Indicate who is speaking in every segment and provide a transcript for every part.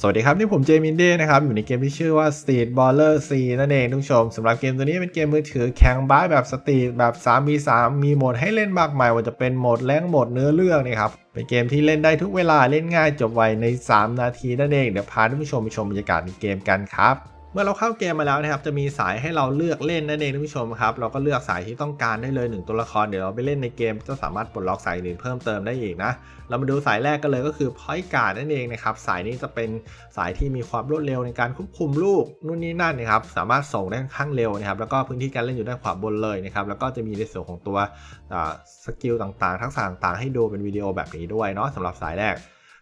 Speaker 1: สวัสดีครับ นี่ผมเจมินเด้นะครับ อยู่ในเกมที่ชื่อว่า Street Baller C นั่นเองทุกชมสำหรับเกมตัวนี้เป็นเกมมือถือแข่งบาสแบบสตรีทแบบ 3 v 3มีโหมดให้เล่นมากมายว่าจะเป็นโหมดแรงโหมดเนื้อเรื่องนะครับ เป็นเกมที่เล่นได้ทุกเวลาเล่นง่ายจบไวใน 3 นาทีนั่นเอง เดี๋ยวพาท่านผู้ชมไปชมบรรยากาศในเกมกันครับ มื่อเราเข้าเกมมาแล้วนะครับจะมีสายให้เราเลือกเล่นนั่นเองท่านผู้ชมครับเราก็เลือกสายที่ต้องการได้เลยหนึ่งตัวละครเดี๋ยวเราไปเล่นในเกมก็สามารถปลดล็อกสายอื่นเพิ่มเติมได้อีกนะเรามาดูสายแรกกันเลยก็คือ Point Guard นั่นเองนะครับสายนี้จะเป็นสายที่มีความรวดเร็วในการควบคุมลูกนู่นนี่นั่นนะครับสามารถส่งได้ค่อนข้างเร็วนะครับแล้วก็พื้นที่การเล่นอยู่ด้านขวาบนเลยนะครับแล้วก็จะมีในส่วนของตัวสกิลต่างๆ ทักษะต่างๆให้ดูเป็นวิดีโอแบบนี้ด้วยเนาะสำหรับสายแรก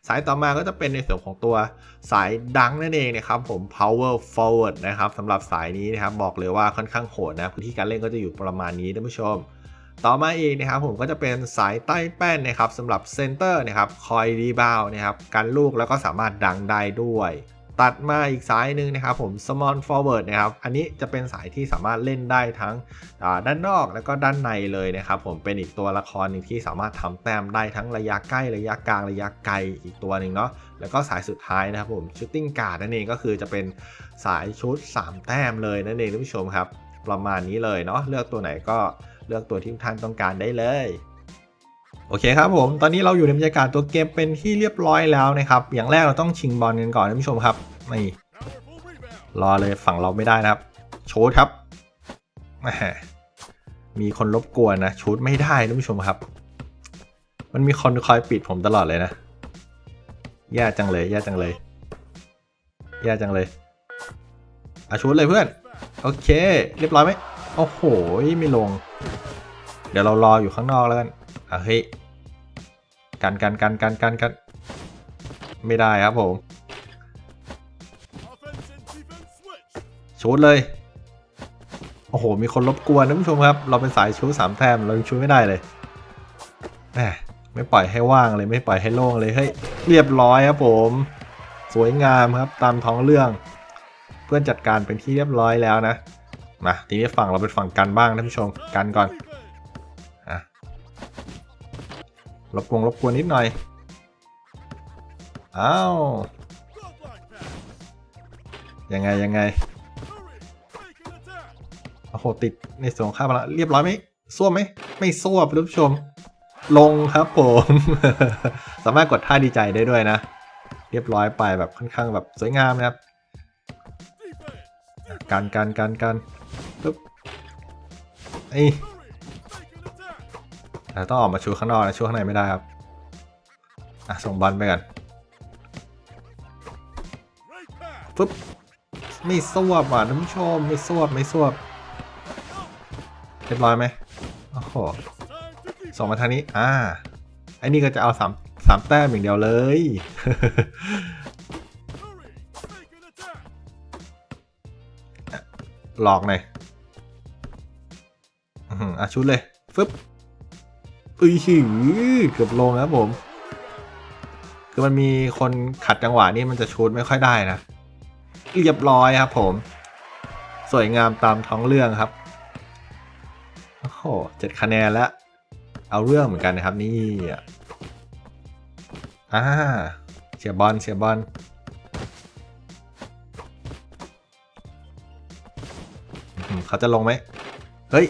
Speaker 1: สายต่อมาก็จะเป็นในส่วนของตัวสายดังนั่นเองนะครับผม power forward นะครับสำหรับสายนี้นะครับบอกเลยว่าค่อนข้างโหดนะพื้นที่การเล่นก็จะอยู่ประมาณนี้ท่านผู้ชม ต่อมาอีกนะครับผมก็จะเป็นสายใต้แป้นนะครับสำหรับเซนเตอร์นะครับคอยรีบาวนะครับกันลูกแล้วก็สามารถดังได้ด้วย ตัดมาอีกสายหนึ่งนะครับผม small forward นะครับ อันนี้จะเป็นสายที่สามารถเล่นได้ทั้งด้านนอกแล้วก็ด้านในเลยนะครับผม เป็นอีกตัวละครหนึ่งที่สามารถทำแต้มได้ทั้งระยะใกล้ระยะกลางระยะไกลอีกตัวหนึ่งเนาะ แล้วก็สายสุดท้ายนะครับผม shooting guard นั่นเองก็คือจะเป็นสายชุด 3 แต้มเลยนั่นเองท่านผู้ชมครับ ประมาณนี้เลยเนาะ เลือกตัวไหนก็เลือกตัวที่ท่านต้องการได้เลย โอเคครับผม ตอนนี้เราอยู่ในบรรยากาศตัวเกมเป็นที่เรียบร้อยแล้วนะครับ อย่างแรกเราต้องชิงบอลกันก่อนท่านผู้ชมครับ นี่ รอเลยฝั่งเราไม่ได้นะครับ โชดครับ มีคนรบกวนนะชูดไม่ได้ท่านผู้ชมครับ มันมีคนคอยปิดผมตลอดเลยนะ แย่จังเลย แย่จังเลย แย่จังเลยอะชูดเลยเพื่อน โอเค เรียบร้อยไหมโอ้โห ไม่ลง เดี๋ยวเรารออยู่ข้างนอกแล้วกัน อะเฮ้ยกันกันกันกันกันกันไม่ได้ครับผมชูดเลย โอ้โห มีคนรบกวนท่านผู้ชมครับ เราเป็นสายชูดสามแต้มเรายังชูไม่ได้เลยแหมไม่ปล่อยให้ว่างเลยไม่ปล่อยให้โล่งเลยเฮ้ยเรียบร้อยครับผม สวยงามครับตามท้องเรื่อง เพื่อนจัดการเป็นที่เรียบร้อยแล้วนะมาทีนี้ฝั่งเราเป็นฝั่งกันบ้างท่านผู้ชมกันก่อน รบกวนรบกวนนิดหน่อย อ้าว ยังไง ยังไง โอ้โห ติดในส่วนของข้ามมาแล้วเรียบร้อยไหมส้วมไหม ไม่ส้วมท่านผู้ชม ลงครับผม สามารถกดท่าดีใจได้ด้วยนะ เรียบร้อยไปแบบค่อนข้างแบบสวยงามนะครับกันกันกันกันปึ๊บไอ้ ยอะต้องออกมาชูข้างนอกนะชูข้างในไม่ได้ครับอะส่งบอลไปกันปึ๊บไม่สวบอะท่านผู้ชมไม่สวบไม่สวบเรียบร้อยไหมโอ้โหส่งมาทางนี้อ่าไอ้นี่ก็จะเอาสามสามแต้มอย่างเดียวเลยหลอกหน่อยอื้อหืออะชุดเลยฟึบ อุ้ยหือเกือบลงแล้วผม คือมันมีคนขัดจังหวะนี่มันจะชูดไม่ค่อยได้นะเรียบร้อยครับผม สวยงามตามท้องเรื่องครับโอ้โหเจ็ดคะแนนแล้ว เอาเรื่องเหมือนกันนะครับ นี่อะอ่าเชียบอลเชียบอลเขาจะลงไหมเฮ้ย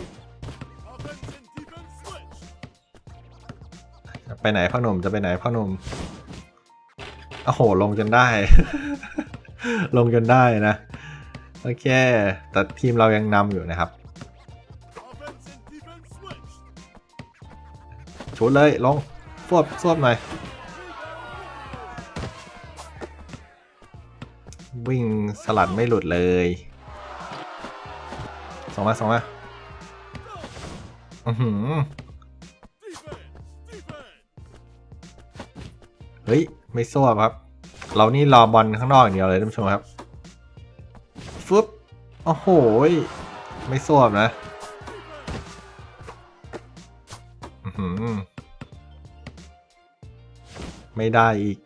Speaker 1: ไปไหนพ่อหนุ่มจะไปไหนพ่อหนุ่มโอ้โห ลงจนได้ ลงจนได้นะ โอเค แต่ทีมเรายังนำอยู่นะครับ ชุดเลย ลงสวบสวบหน่อย วิ่งสลัดไม่หลุดเลยส่งมาส่งมาอือหือ เฮ้ย ไม่สู้ครับ เรานี่รอบอลข้างนอกอย่างเดียวเลยท่านผู้ชมครับฟึบโอ้โหไม่สู้นะอื้อหือไม่ได้อีก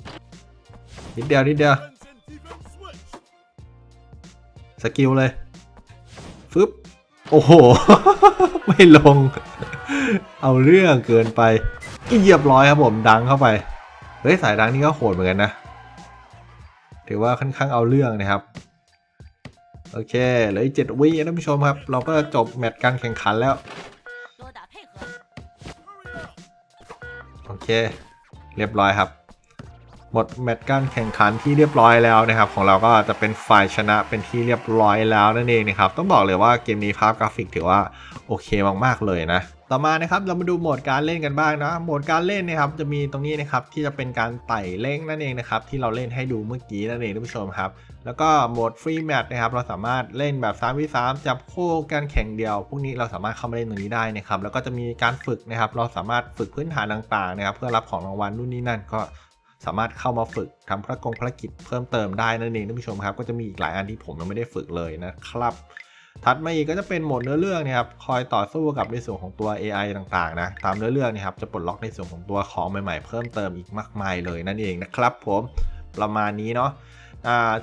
Speaker 1: นิดเดียว นิดเดียว สกิลเลย ฟึบ โอ้โห ไม่ลง เอาเรื่องเกินไปเหยียบร้อยครับผม ดังเข้าไป เฮ้ยสายล้างนี่ก็โหดเหมือนกันนะ ถือว่าค่อนข้างเอาเรื่องนะครับ โอเคเหลือเจ็ดวิท่านผู้ชมครับ เราก็จบแมตช์การแข่งขันแล้ว โอเค เรียบร้อยครับ หมดแมตช์การแข่งขันที่เรียบร้อยแล้วนะครับ ของเราก็จะเป็นฝ่ายชนะเป็นที่เรียบร้อยแล้วนั่นเองนะครับ ต้องบอกเลยว่าเกมนี้ภาพกราฟิกถือว่าโอเคมากๆเลยนะต่อมานะครับเรามาดูโหมดการเล่นกันบ้างนะโหมดการเล่นนะครับจะมีตรงนี้นะครับที่จะเป็นการไต่เล่งนั่นเองนะครับที่เราเล่นให้ดูเมื่อกี้นั่นเองท่านผู้ชมครับแล้วก็โหมดฟรีแมตช์นะครับเราสามารถเล่นแบบ3วิ3จับคู่กันแข่งเดียว พวกนี้เราสามารถเข้ามาเล่นตรงนี้ได้นะครับแล้วก็จะมีการฝึกนะครับเราสามารถฝึกพื้นฐานต่างๆนะครับเพื่อรับของรางวัลนู่นนี่นั่นก็ สามารถเข้ามาฝึกทำภารกงภารกิจเพิ่มเติมได้นั่นเองท่านผู้ชมครับ ก็จะมีอีกหลายอันที่ผมยังไม่ได้ฝึกเลยนะครับ ถัดมาอีกก็จะเป็นโหมดเนื้อเรื่องนะครับคอยต่อสู้กับในส่วนของตัว AI ต่างๆนะตามเนื้อเรื่องนะครับจะปลดล็อกในส่วนของตัวของใหม่ๆ เพิ่มเติมอีกมากมายเลยนั่นเองนะครับ ผมประมาณนี้เนาะ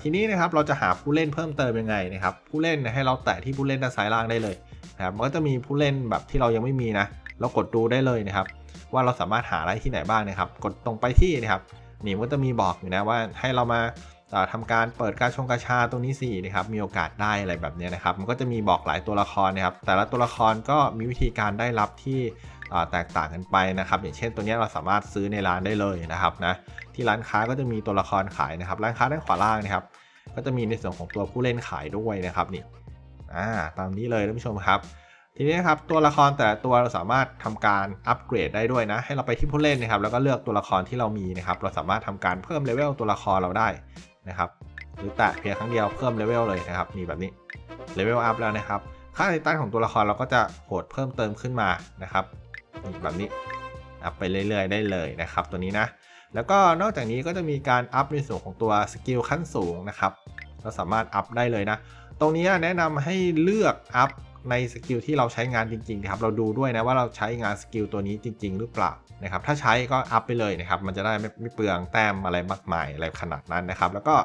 Speaker 1: ทีนี้นะครับเราจะหาผู้เล่นเพิ่มเติมยังไงนะครับผู้เล่นให้เราแตะที่ผู้เล่นด้านซ้ายล่างได้เลยนะครับมันก็จะมีผู้เล่นแบบที่เรายังไม่มีนะ เรากดดูได้เลยนะครับ ว่าเราสามารถหาได้ที่ไหนบ้างนะครับ กดตรงไปที่นะครับ นี่มันก็จะมีบอกอยู่นะว่าให้เรามาอ่าทำการเปิดการชงกาชาตรงนี้สี่นะครับมีโอกาสได้อะไรแบบเนี้ยนะครับมันก็จะมีบอกหลายตัวละครนะครับแต่ละตัวละครก็มีวิธีการได้รับที่แตกต่างกันไปนะครับ อย่างเช่นตัวนี้เราสามารถซื้อในร้านได้เลยนะครับนะที่ร้านค้าก็จะมีตัวละครขายนะครับ ร้านค้าด้านขวาล่างนะครับ ก็จะมีในส่วนของตัวผู้เล่นขายด้วยนะครับนี่อ่าตามนี้เลยท่านผู้ชมครับ ทีนี้นครับตัวละครแต่ตัวเราสามารถทำการอัปเกรดได้ด้วยนะ ให้เราไปที่ผู้เล่นนะครับ แล้วก็เลือกตัวละครที่เรามีนะครับ เราสามารถทำการเพิ่มเลเวลตัวละครเราได้นะครับ หรือแตะเพียงครั้งเดียวเพิ่มเลเวลเลยนะครับนี่แบบนี้เลเวลอัพแล้วนะครับ ค่าไททันของตัวละครเราก็จะโหดเพิ่มเติมขึ้นมานะครับมีแบบนี้อัพไปเรื่อยๆ ได้เลยนะครับ ตัวนี้นะ แล้วก็นอกจากนี้ก็จะมีการอัพในส่วนของตัวสกิลขั้นสูงนะครับ เราสามารถอัพได้เลยนะ ตรงนี้แนะนำให้เลือกอัพ ในสกิลที่เราใช้งานจริงๆนะครับเราดูด้วยนะว่าเราใช้งานสกิลตัวนี้จริง ๆ หรือเปล่านะครับถ้าใช้ก็อัพไปเลยนะครับมันจะได้ไม่ไม่เปลืองแต้มอะไรมากมายอะไรขนาดนั้นนะครับแล้วก็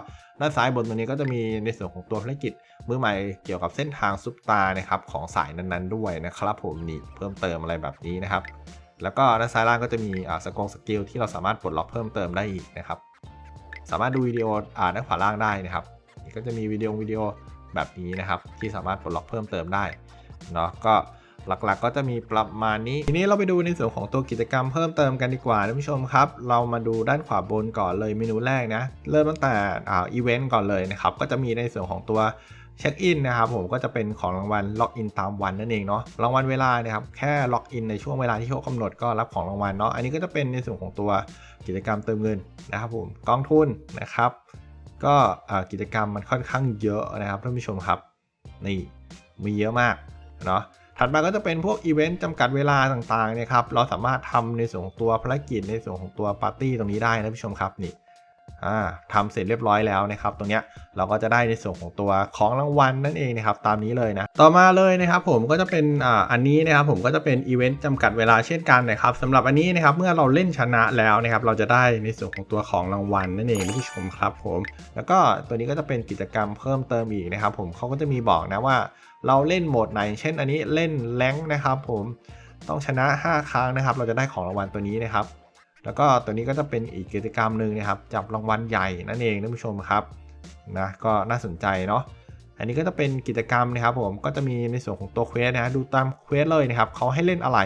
Speaker 1: ด้านซ้ายบนตรงนี้ก็จะมีในส่วนของตัวภารกิจมือใหม่เกี่ยวกับเส้นทางซุปตานะครับของสายนั้นๆ ด้วยนะครับผมนี่เพิ่มเติมอะไรแบบนี้นะครับแล้วก็ด้านซ้ายล่างก็จะมีสกงสกิลที่เราสามารถปลดล็อกเพิ่มเติมได้อีกนะครับสามารถดูวิดีโออ่าด้านขวาล่างได้นะครับก็จะมีวิดีโอวิดีโอแบบนี้นะครับที่สามารถปลดล็อกเพิ่มเติมได้ เนาะก็หลักๆก็จะมีประมาณนี้ ทีนี้เราไปดูในส่วนของตัวกิจกรรมเพิ่มเติมกันดีกว่าท่านผู้ชมครับ เรามาดูด้านขวาบนก่อนเลยเมนูแรกนะ เริ่มตั้งแต่อ่าอีเวนต์ก่อนเลยนะครับ ก็จะมีในส่วนของตัวเช็คอินนะครับผมก็จะเป็นของรางวัลล็อกอินตามวันนั่นเองเนาะรางวัลเวลานะครับแค่ล็อกอินในช่วงเวลาที่เขากำหนดก็รับของรางวัลเนาะอันนี้ก็จะเป็นในส่วนของตัวกิจกรรมเติมเงินนะครับผมกองทุนนะครับ ก็อ่ากิจกรรมมันค่อนข้างเยอะนะครับท่านผู้ชมครับนี่มีเยอะมาก เนาะถัดมาก็จะเป็นพวกอีเวนต์จำกัดเวลาต่างๆเนี่ยครับเราสามารถทำในส่วนของตัวภารกิจในส่วนของตัวปาร์ตี้ตรงนี้ได้นะท่านผู้ชมครับนี่ทำเสร็จเรียบร้อยแล้วนะครับ ตรงเนี้ยเราก็จะได้ในส่วนของตัวของรางวัลนั่นเองนะครับ ตามนี้เลยนะ ต่อมาเลยนะครับผมก็จะเป็นอ่าอันนี้นะครับผมก็จะเป็นอีเวนต์จำกัดเวลาเช่นกันนะครับสำหรับอันนี้นะครับเมื่อเราเล่นชนะแล้วนะครับ เราจะได้ในส่วนของตัวของรางวัลนั่นเองผู้ชมครับผม แล้วก็ตัวนี้ก็จะเป็นกิจกรรมเพิ่มเติมอีกนะครับ ผมเขาก็จะมีบอกนะว่า เราเล่นโหมดไหน เช่นอันนี้เล่นแรงนะครับ ผมต้องชนะ 5 ครั้งนะครับ เราจะได้ของรางวัลตัวนี้นะครับ แล้วก็ตัวนี้ก็จะเป็นอีกกิจกรรมหนึ่งนะครับ จับรางวัลใหญ่นั่นเองท่านผู้ชมครับนะก็น่าสนใจเนาะอันนี้ก็จะเป็นกิจกรรมนะครับ ผมก็จะมีในส่วนของตัวเควสนะดูตามเควสเลยนะครับเขาให้เล่นอะไร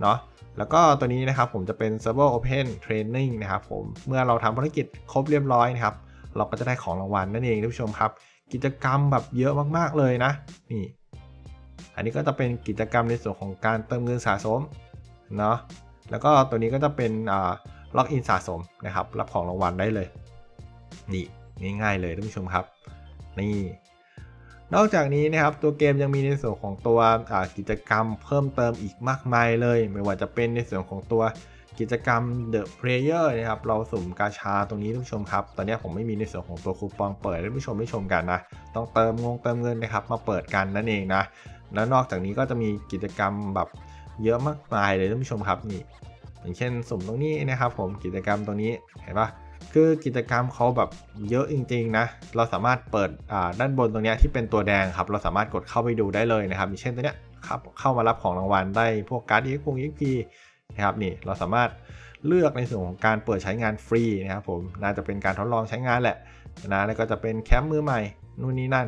Speaker 1: เนาะแล้วก็ตัวนี้นะครับผมจะเป็น Server Open Training นะครับผมเมื่อเราทำภารกิจครบเรียบร้อยนะครับ เราก็จะได้ของรางวัลนั่นเองท่านผู้ชมครับ กิจกรรมแบบเยอะมากๆเลยนะนี่อันนี้ก็จะเป็นกิจกรรมในส่วนของการเติมเงินสะสมเนาะแล้วก็ตัวนี้ก็จะเป็นอ่าล็อกอินสะสมนะครับรับของรางวัลได้เลยนี่ง่ายๆเลยท่านผู้ชมครับนี่นอกจากนี้นะครับตัวเกมยังมีในส่วนของตัวอ่ากิจกรรมเพิ่มเติมอีกมากมายเลย ไม่ว่าจะเป็นในส่วนของตัว กิจกรรม The Player นะครับ เราสุ่มกาชาตรงนี้ท่านผู้ชมครับ ตอนนี้ผมไม่มีในส่วนของตัวคูปองเปิดให้ท่านผู้ชมได้ชมกันนะ ต้องเติมงงเติมเงินนะครับ มาเปิดกันนั่นเองนะ แล้วนอกจากนี้ก็จะมีกิจกรรมแบบเยอะมากมายเลยท่านผู้ชมครับนี่ อย่างเช่นสุ่มตรงนี้นะครับ ผมกิจกรรมตรงนี้เห็นปะคือกิจกรรมเขาแบบเยอะจริงๆนะ เราสามารถเปิดด้านบนตรงนี้ที่เป็นตัวแดงครับ เราสามารถกดเข้าไปดูได้เลยนะครับ อย่างเช่นตัวเนี้ยครับเข้ามารับของรางวัลได้พวกการ์ด EXP พ EXP นะครับนี่เราสามารถเลือกในส่วนของการเปิดใช้งานฟรีนะครับผมน่าจะเป็นการทดลองใช้งานแหละนะแล้วก็จะเป็นแคมป์มือใหม่นู่นนี่นั่น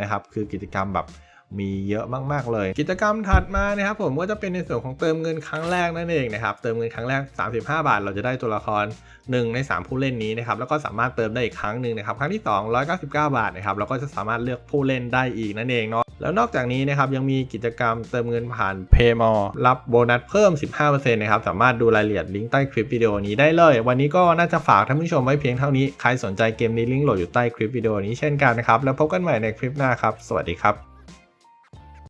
Speaker 1: นะครับ คือกิจกรรมแบบ มีเยอะมาก ๆ เลย กิจกรรมถัดมานะครับผมก็จะเป็นในส่วนของเติมเงินครั้งแรกนั่นเองนะครับเติมเงินครั้งแรก 35 บาท เราจะได้ตัวละคร 1 ใน 3 ผู้เล่นนี้นะครับแล้วก็สามารถเติมได้อีกครั้งหนึ่งนะครับครั้งที่ 2 199 บาทนะครับเราก็จะสามารถเลือกผู้เล่นได้อีกนั่นเองเนาะแล้วนอกจากนี้นะครับยังมีกิจกรรมเติมเงินผ่าน Paymore รับโบนัสเพิ่ม 15%นะครับสามารถดูรายละเอียดลิงก์ใต้คลิปวิดีโอนี้ได้เลย วันนี้ก็น่าจะฝากท่านผู้ชมไว้เพียงเท่านี้ใครสนใจเกมนี้ลิงก์โหลดอยู่ใต้คลิปวิดีโอนี้เช่นกันนะครับแล้วพบกันใหม่ในคลิปหน้าครับสวัสดีครับ